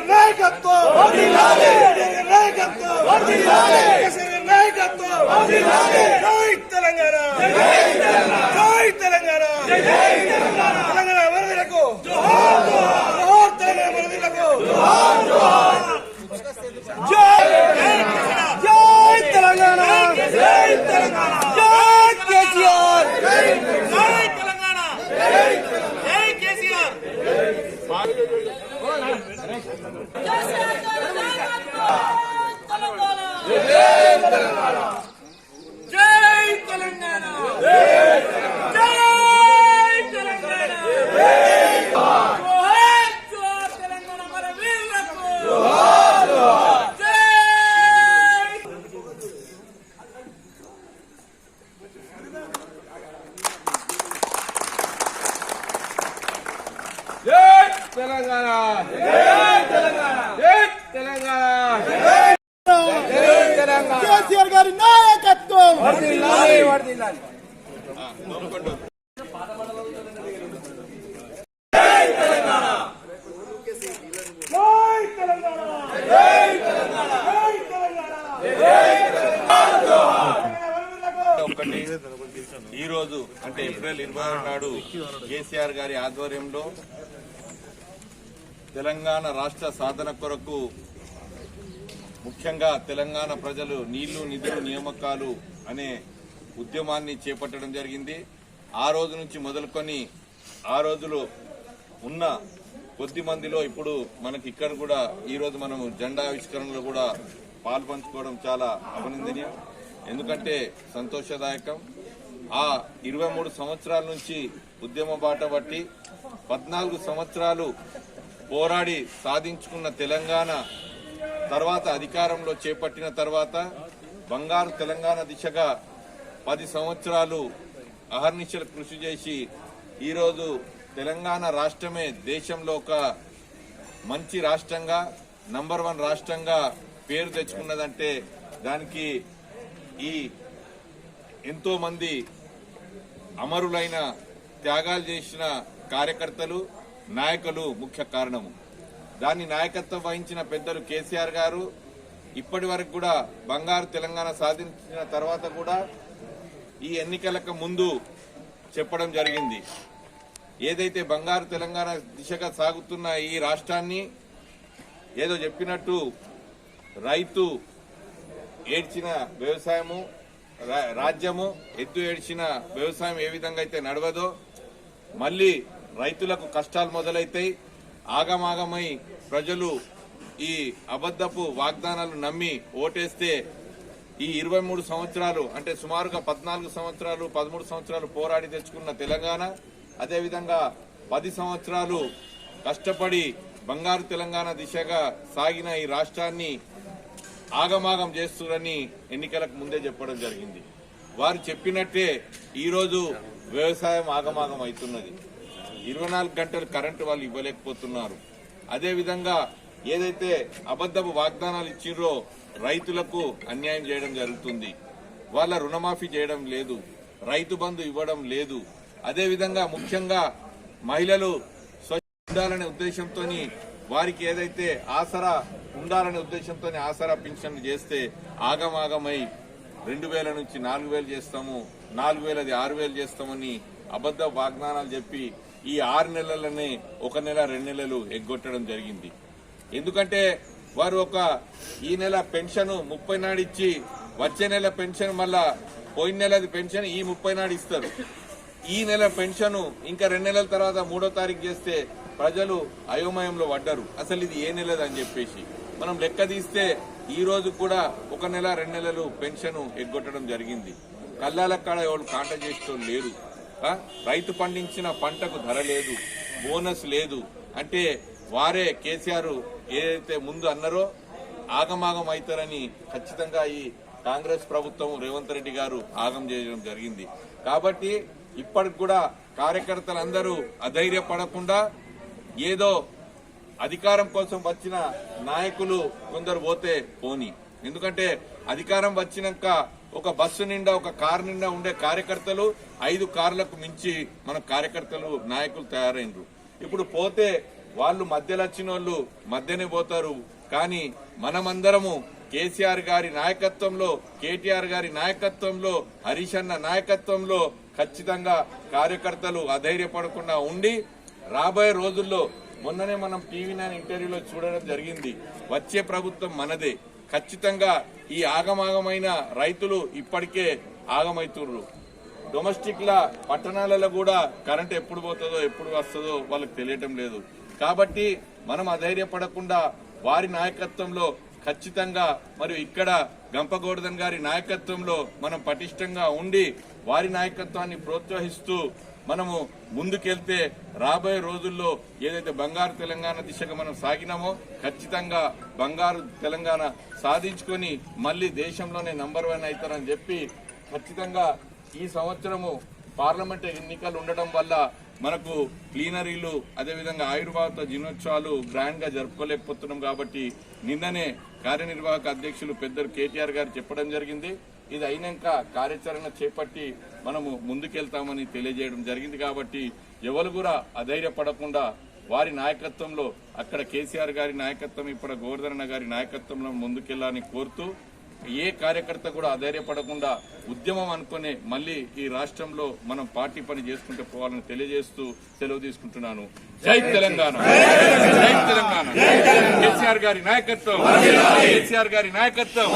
నాయకత్వం తెలంగాణ! తెలంగాణ! తెలంగాణ అమరవీరులకు జోహార్ తెలంగాణ అమరవీరులకు జై జై తెలంగాణ జై తెలంగాణ జై కేసీఆర్ జై తెలంగాణ జై కేసీఆర్ జై తెలంగాణ జై తెలంగాణ జోహార్ జోహార్ తెలంగాణ మన వీరులకు జై జై తెలంగాణ జై తెలంగాణ జై తెలంగాణ జై తెలంగాణ కేసీఆర్ గారి నాయకత్వం. వర్ధిల్లాలి వర్ధిల్లాలి. జై తెలంగాణ జై తెలంగాణ జై తెలంగాణ ఒకటి. ఈ రోజు అంటే ఏప్రిల్ ఇరవై ఆరు నాడు కేసీఆర్ గారి ఆధ్వర్యంలో తెలంగాణ రాష్ట్ర సాధన కొరకు ముఖ్యంగా తెలంగాణ ప్రజలు నీళ్ళు నిధులు నియామకాలు అనే ఉద్యమాన్ని చేపట్టడం జరిగింది. ఆ రోజు నుంచి మొదలుకొని ఆ రోజులు ఉన్న కొద్ది మందిలో ఇప్పుడు మనకి ఇక్కడ కూడా ఈరోజు మనం జెండా ఆవిష్కరణలో కూడా పాల్పంచుకోవడం చాలా అభినందనీయం. ఎందుకంటే సంతోషదాయకం. ఆ ఇరవై మూడు సంవత్సరాల నుంచి ఉద్యమ బాట బట్టి పద్నాలుగు సంవత్సరాలు పోరాడి సాధించుకున్న తెలంగాణ తర్వాత అధికారంలో చేపట్టిన తర్వాత బంగారు తెలంగాణ దిశగా పది సంవత్సరాలు అహర్నిశలు కృషి చేసి ఈరోజు తెలంగాణ రాష్ట్రమే దేశంలో ఒక మంచి రాష్ట్రంగా నంబర్ వన్ రాష్ట్రంగా పేరు తెచ్చుకున్నదంటే దానికి ఈ ఎంతో మంది అమరులైన త్యాగాలు చేసిన కార్యకర్తలు నాయకులు ముఖ్య కారణము. దాన్ని నాయకత్వం వహించిన పెద్దలు కేసీఆర్ గారు ఇప్పటి వరకు కూడా బంగారు తెలంగాణ సాధించిన తర్వాత కూడా ఈ ఎన్నికలకు ముందు చెప్పడం జరిగింది. ఏదైతే బంగారు తెలంగాణ దిశగా సాగుతున్న ఈ రాష్ట్రాన్ని ఏదో చెప్పినట్టు రైతు ఏడ్చిన వ్యవసాయము రా- రాజ్యము ఎద్దు ఏడ్చిన వ్యవసాయం ఏ విధంగా అయితే నడవదో మళ్ళీ రైతులకు కష్టాలు మొదలైతాయి. ఆగమాగమై ప్రజలు ఈ అబద్ధపు వాగ్దానాలు నమ్మి ఓటేస్తే ఈ ఇరవై మూడు సంవత్సరాలు అంటే సుమారుగా పద్నాలుగు సంవత్సరాలు పదమూడు సంవత్సరాలు పోరాడి తెచ్చుకున్న తెలంగాణ అదేవిధంగా పది సంవత్సరాలు కష్టపడి బంగారు తెలంగాణ దిశగా సాగిన ఈ రాష్ట్రాన్ని ఆగమాగం చేస్తురని ఎన్నికలకు ముందే చెప్పడం జరిగింది. వారు చెప్పినట్టే ఈరోజు వ్యవసాయం ఆగమాగం అవుతున్నది. ఇరవై నాలుగు గంటలు కరెంటు వాళ్ళు ఇవ్వలేకపోతున్నారు. అదేవిధంగా ఏదైతే అబద్ధపు వాగ్దానాలు ఇచ్చిర్రో రైతులకు అన్యాయం చేయడం జరుగుతుంది. వాళ్ళ రుణమాఫీ చేయడం లేదు. రైతు బంధు ఇవ్వడం లేదు. అదేవిధంగా ముఖ్యంగా మహిళలు స్వచ్ఛ ఉండాలనే ఉద్దేశంతో వారికి ఏదైతే ఆసరా ఉండాలనే ఉద్దేశంతో ఆసరా పింఛన్లు చేస్తే ఆగమాగమై రెండు వేల నుంచి నాలుగు వేలు చేస్తాము నాలుగు వేలది ఆరు వేలు చేస్తామని అబద్ధ వాగ్దానాలు చెప్పి ఈ ఆరు నెలలనే ఒక నెల రెండు నెలలు ఎగ్గొట్టడం జరిగింది. ఎందుకంటే వారు ఒక ఈ నెల పెన్షన్ ముప్పై నాడు ఇచ్చి వచ్చే నెల పెన్షన్ మళ్ళా పోయిన నెలది పెన్షన్ ఈ ముప్పై నాడు ఇస్తారు. ఈ నెల పెన్షన్ ఇంకా రెండు నెలల తర్వాత మూడో తారీఖు చేస్తే ప్రజలు అయోమయంలో పడ్డారు. అసలు ఇది ఏ నెలది అని చెప్పేసి. మనం లెక్క తీస్తే ఈ రోజు కూడా ఒక నెల రెండు నెలలు పెన్షన్ ఎగ్గొట్టడం జరిగింది. కల్లాల కాడ ఎవరు కాంట చేసేటోళ్ళు లేరు. రైతు పండించిన పంటకు ధర లేదు బోనస్ లేదు అంటే వారే కేసీఆర్ ఏదైతే ముందు అన్నారో ఆగమాగం అవుతారని ఖచ్చితంగా ఈ కాంగ్రెస్ ప్రభుత్వం రేవంత్ రెడ్డి గారు ఆగం చేయడం జరిగింది. కాబట్టి ఇప్పటికి కూడా కార్యకర్తలందరూ అధైర్యపడకుండా ఏదో అధికారం కోసం వచ్చిన నాయకులు కొందరు పోతే పోని. ఎందుకంటే అధికారం వచ్చినాక ఒక బస్సు నిండా ఒక కారు నిండా ఉండే కార్యకర్తలు ఐదు కార్లకు మించి మన కార్యకర్తలు నాయకులు తయారైనరు ఇప్పుడు పోతే వాళ్ళు మధ్యలో వచ్చిన వాళ్ళు మధ్యనే పోతారు. కానీ మనమందరము కేసీఆర్ గారి నాయకత్వంలో కేటీఆర్ గారి నాయకత్వంలో హరీష్ అన్న నాయకత్వంలో ఖచ్చితంగా కార్యకర్తలు అధైర్యపడకుండా ఉండి రాబోయే రోజుల్లో మొన్ననే మనం టీవీ నైన్ ఇంటర్వ్యూలో చూడడం జరిగింది. వచ్చే ప్రభుత్వం మనదే. ఖచ్చితంగా ఈ ఆగమాగమైన రైతులు ఇప్పటికే ఆగమైతుర్రు. డొమెస్టిక్ పట్టణాలలో కూడా కరెంట్ ఎప్పుడు పోతుందో ఎప్పుడు వస్తుందో వాళ్ళకి తెలియటం లేదు. కాబట్టి మనం అధైర్యపడకుండా వారి నాయకత్వంలో ఖచ్చితంగా మరియు ఇక్కడ గంపగోర్ధన్ గారి నాయకత్వంలో మనం పటిష్టంగా ఉండి వారి నాయకత్వాన్ని ప్రోత్సహిస్తూ మనము ముందుకెళ్తే రాబోయే రోజుల్లో ఏదైతే బంగారు తెలంగాణ దిశగా మనం సాగినామో ఖచ్చితంగా బంగారు తెలంగాణ సాధించుకొని మళ్ళీ దేశంలోనే నంబర్ వన్ అవుతారని చెప్పి ఖచ్చితంగా ఈ సంవత్సరము పార్లమెంట్ ఎన్నికలు ఉండటం వల్ల మనకు క్లీనరీలు అదేవిధంగా ఆయుర్వాద దినోత్సవాలు గ్రాండ్గా జరుపుకోలేకపోతున్నాం కాబట్టి నిన్ననే కార్యనిర్వాహక అధ్యక్షులు పెద్దలు కేటీఆర్ గారు చెప్పడం జరిగింది. ఇది అయినాక కార్యాచరణ చేపట్టి మనము ముందుకెళ్తామని తెలియజేయడం జరిగింది కాబట్టి ఎవరు కూడా అధైర్యపడకుండా వారి నాయకత్వంలో అక్కడ కేసీఆర్ గారి నాయకత్వం ఇప్పుడు గోవర్ధన గారి నాయకత్వంలో ముందుకెళ్ళాలని కోరుతూ ఏ కార్యకర్త కూడా అధైర్యపడకుండా ఉద్యమం అనుకునే మళ్ళీ ఈ రాష్ట్రంలో మనం పార్టీ పని చేసుకుంటూ పోవాలని తెలియజేస్తూ సెలవు తీసుకుంటున్నాను. జై తెలంగాణ! జై తెలంగాణ! కేసీఆర్ గారి నాయకత్వం! కేసీఆర్ గారి నాయకత్వం!